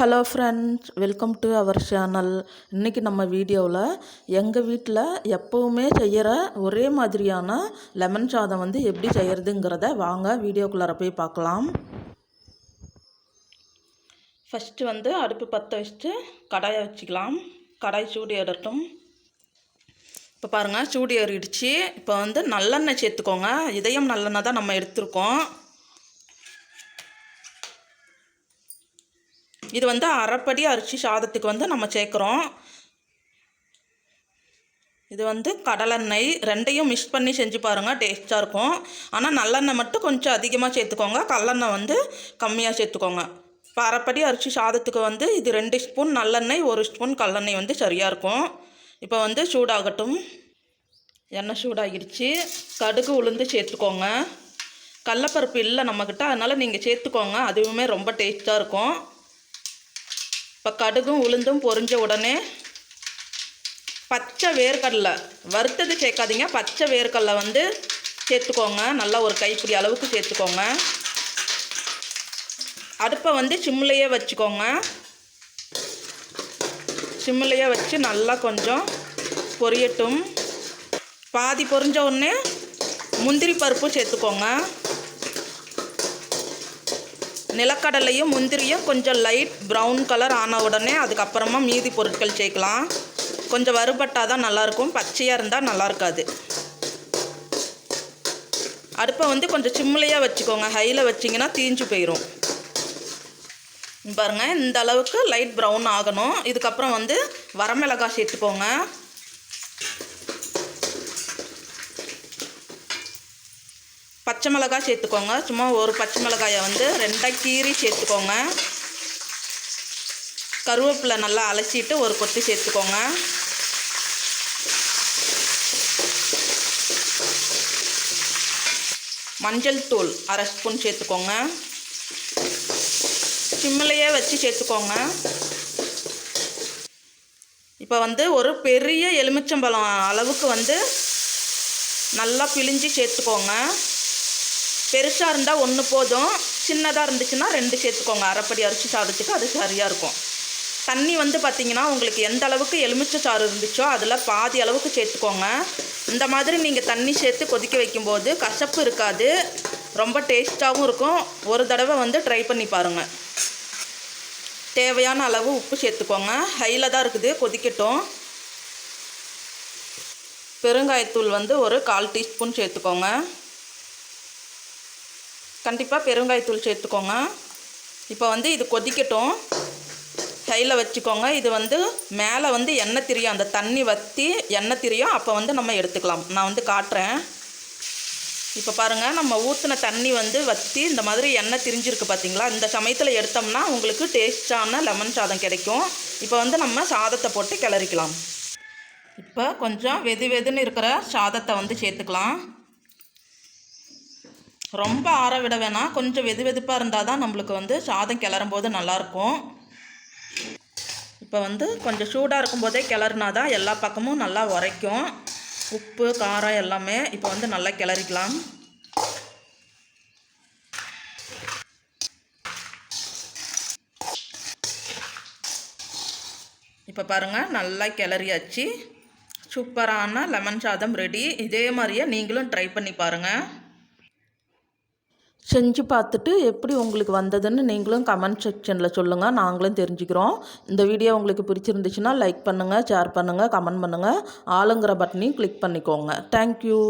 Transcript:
Hello friends welcome to our channel இன்றைக்கி நம்ம வீடியோவில் எங்கள் வீட்டில் எப்போவுமே செய்கிற ஒரே மாதிரியான லெமன் சாதம் வந்து எப்படி செய்கிறதுங்கிறத வாங்க வீடியோக்குள்ளார போய் பார்க்கலாம். ஃபஸ்ட்டு வந்து அடுப்பு பற்ற வச்சுட்டு கடாயை வச்சுக்கலாம். கடாய் சூடு ஏறட்டும். இப்போ பாருங்கள் சூடு ஏறிடுச்சு. இப்போ வந்து நல்லெண்ணெய் சேர்த்துக்கோங்க. இதயம் நல்லெண்ணெய் தான் நம்ம எடுத்திருக்கோம். இது வந்து அரைப்படி அரிசி சாதத்துக்கு வந்து நம்ம சேர்க்குறோம். இது வந்து கடலெண்ணெய் ரெண்டையும் மிக்ஸ் பண்ணி செஞ்சு பாருங்கள் டேஸ்ட்டாக இருக்கும். ஆனால் நல்லெண்ணெய் மட்டும் கொஞ்சம் அதிகமாக சேர்த்துக்கோங்க. கல்லெண்ணெய் வந்து கம்மியாக சேர்த்துக்கோங்க. இப்போ அரைப்படி அரிசி சாதத்துக்கு வந்து இது ரெண்டு ஸ்பூன் நல்லெண்ணெய் ஒரு ஸ்பூன் கல்லெண்ணெய் வந்து சரியாக இருக்கும். இப்போ வந்து சூடாகட்டும். எண்ணெய் சூடாகிடுச்சு. கடுகு உளுந்து சேர்த்துக்கோங்க. கடலப்பருப்பு இல்லை நம்மக்கிட்ட அதனால் நீங்கள் சேர்த்துக்கோங்க. அதுவுமே ரொம்ப டேஸ்ட்டாக இருக்கும். இப்போ கடுகும் உளுந்தும் பொரிஞ்ச உடனே பச்சை வேர்க்கடலை வறுத்தது சேர்க்காதீங்க. பச்சை வேர்க்கடலை வந்து சேர்த்துக்கோங்க. நல்லா ஒரு கைப்பிடி அளவுக்கு சேர்த்துக்கோங்க. அடுப்பை வந்து சிம்லையே வச்சுக்கோங்க. சிம்லையே வச்சு நல்லா கொஞ்சம் பொரியட்டும். பாதி பொரிஞ்ச உடனே முந்திரி பருப்பு சேர்த்துக்கோங்க. நிலக்கடலையும் முந்திரியும் கொஞ்சம் லைட் ப்ரௌன் கலர் ஆன உடனே அதுக்கப்புறமா மீதி பொருட்கள் சேர்க்கலாம். கொஞ்சம் வறுபட்டால் தான் நல்லாயிருக்கும் பச்சையாக இருந்தால் நல்லா இருக்காது அடுப்பை வந்து கொஞ்சம் சிம்மிலையாக வச்சுக்கோங்க. ஹையில் வச்சிங்கன்னா தீஞ்சு போயிடும் பாருங்கள் இந்த அளவுக்கு லைட் ப்ரௌன் ஆகணும். இதுக்கப்புறம் வந்து வரமிளகாய் சேர்த்துக்கோங்க. பச்சை மிளகாய் சேர்த்துக்கோங்க. சும்மா ஒரு பச்சை மிளகாயை வந்து ரெண்டாக கீறி சேர்த்துக்கோங்க. கருவேப்பிலை நல்லா அலசிட்டு ஒரு கொத்து சேர்த்துக்கோங்க. மஞ்சள் தூள் அரை ஸ்பூன் சேர்த்துக்கோங்க. சிம்மிலையே வச்சு சேர்த்துக்கோங்க. இப்போ வந்து ஒரு பெரிய எலுமிச்சம்பழம் அளவுக்கு வந்து நல்லா பிழிஞ்சு சேர்த்துக்கோங்க. பெருசாக இருந்தால் ஒன்று போதும். சின்னதாக இருந்துச்சுன்னா ரெண்டு சேர்த்துக்கோங்க. அரைப்படி அரிசி சாதத்துக்கு அது சரியாக இருக்கும். தண்ணி வந்து பார்த்திங்கன்னா உங்களுக்கு எந்த அளவுக்கு எலுமிச்சை சாறு இருந்துச்சோ அதில் பாதி அளவுக்கு சேர்த்துக்கோங்க. இந்த மாதிரி நீங்கள் தண்ணி சேர்த்து கொதிக்க வைக்கும்போது கசப்பு இருக்காது. ரொம்ப டேஸ்ட்டாகவும் இருக்கும். ஒரு தடவை வந்து ட்ரை பண்ணி பாருங்கள் தேவையான அளவு உப்பு சேர்த்துக்கோங்க. ஹையில் தான் இருக்குது. கொதிக்கட்டும். பெருங்காயத்தூள் வந்து ஒரு கால் டீஸ்பூன் சேர்த்துக்கோங்க. கண்டிப்பாக பெருங்காயத்தூள் சேர்த்துக்கோங்க. இப்போ வந்து இது கொதிக்கட்டும். கையில் வச்சுக்கோங்க. இது வந்து மேலே வந்து எண்ணெய் திரியும். அந்த தண்ணி வற்றி எண்ணெய் திரியும். அப்போ வந்து நம்ம எடுத்துக்கலாம். நான் வந்து காட்டுறேன். இப்போ பாருங்கள் நம்ம ஊற்றின தண்ணி வந்து வற்றி இந்த மாதிரி எண்ணெய் திரிஞ்சிருக்கு பார்த்தீங்களா இந்த சமயத்தில் எடுத்தோம்னா உங்களுக்கு டேஸ்டான லெமன் சாதம் கிடைக்கும். இப்போ வந்து நம்ம சாதத்தை போட்டு கிளறிக்கலாம். இப்போ கொஞ்சம் வெது வெதுன்னு இருக்கிற சாதத்தை வந்து சேர்த்துக்கலாம். ரொம்ப ஆற விட வேணாம். கொஞ்சம் வெது வெதுப்பாக இருந்தால் தான் நம்மளுக்கு வந்து சாதம் கிளறும் போது நல்லாயிருக்கும். இப்போ வந்து கொஞ்சம் சூடாக இருக்கும்போதே கிளறுனா தான் எல்லா பக்கமும் நல்லா உரைக்கும். உப்பு காரம் எல்லாமே இப்போ வந்து நல்லா கிளறிக்கலாம். இப்போ பாருங்கள் நல்லா கிளறியாச்சு. சூப்பரான லெமன் சாதம் ரெடி. இதே மாதிரியே நீங்களும் ட்ரை பண்ணி பாருங்கள் செஞ்சு பார்த்துட்டு எப்படி உங்களுக்கு வந்ததுன்னு நீங்களும் கமெண்ட் செக்ஷனில் சொல்லுங்கள் நாங்களும் தெரிஞ்சுக்கிறோம். இந்த வீடியோ உங்களுக்கு பிடிச்சிருந்துச்சுன்னா லைக் பண்ணுங்கள் ஷேர் பண்ணுங்கள் கமெண்ட் பண்ணுங்கள் ஆளுங்கிற பட்டனையும் கிளிக் பண்ணிக்கோங்க. தேங்க்யூ